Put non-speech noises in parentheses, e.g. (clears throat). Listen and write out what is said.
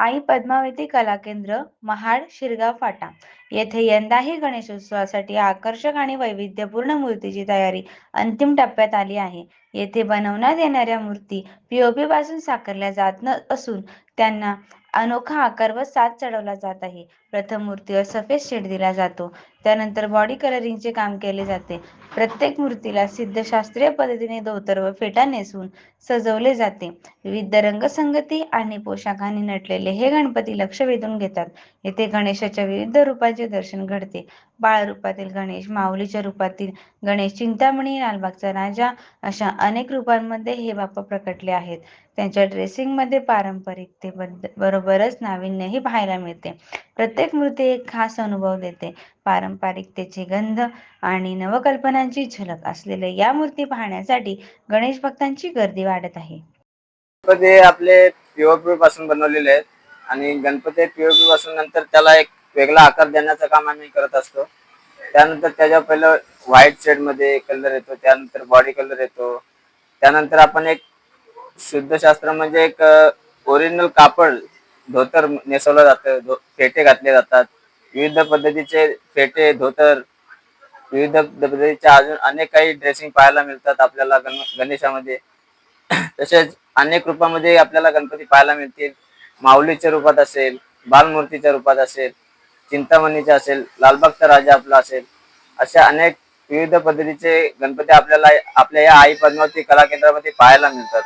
आई पद्मावती कला केंद्र महाड शिरगाव फाटा. येथे यंदाही गणेशोत्सवासाठी आकर्षक आणि वैविध्यपूर्ण मूर्तीची तयारी अंतिम टप्प्यात आली आहे. येथे बनवण्यात येणाऱ्या मूर्ती पीओपी पासून साकारल्या जात न असून त्यांना अनोखा आकार व साथ चढवला जात आहे. प्रथम मूर्तीवर सफेद शेड दिला जातो. त्यानंतर बॉडी कलरिंगचे काम केले जाते. प्रत्येक मूर्तीला सिद्ध शास्त्रीय पद्धतीने धोतर व फेटा नेसून सजवले जाते. विविध रंगसंगती आणि पोशाखाने नटलेले हे गणपती लक्ष वेधून घेतात. येथे गणेशाच्या विविध रूपांचे दर्शन घडते. बाळ रूपातील गणेश माऊलीच्या रूपातील गणेश चिंतामणी लालबागचा राजा अशा अनेक रूपांमध्ये हे बाप्पा प्रकटले आहेत. त्यांच्या ड्रेसिंगमध्ये पारंपरिकते बरोबरच नाविन्यही पाहायला मिळते. प्रत्येक मूर्ती एक खास अनुभव देते. पारंपरिकतेचे गंध आणि नवकल्पनांची झलक असलेल्या या मूर्ती पाहण्यासाठी गणेश भक्तांची गर्दी वाढत आहे. गणपती आपले पीओपी पासून बनवलेले आहेत आणि गणपती पीओपी पासून नंतर त्याला एक वेगळा आकार देण्याचं काम आम्ही करत असतो. त्यानंतर त्याच्या पहिलं व्हाईट शेडमध्ये कलर येतो त्यानंतर बॉडी कलर येतो. त्यानंतर आपण एक शुद्ध शास्त्र म्हणजे एक ओरिजिनल कापड धोतर नेसवलं जातं फेटे घातले जातात. विविध पद्धतीचे फेटे धोतर विविध पद्धतीच्या अजून अनेक काही ड्रेसिंग पाहायला मिळतात आपल्याला गण गणेशामध्ये. (clears throat) तसेच अनेक रूपामध्ये आपल्याला गणपती पाहायला मिळतील. माऊलीच्या रूपात असेल बालमूर्तीच्या रूपात असेल चिंतामणीचा असेल लालबागचा राजा आपला असेल अशा अनेक विविध पद्धतीचे गणपती आपल्याला आपल्या या आई पद्मावती कला केंद्रामध्ये पाहायला मिळतात.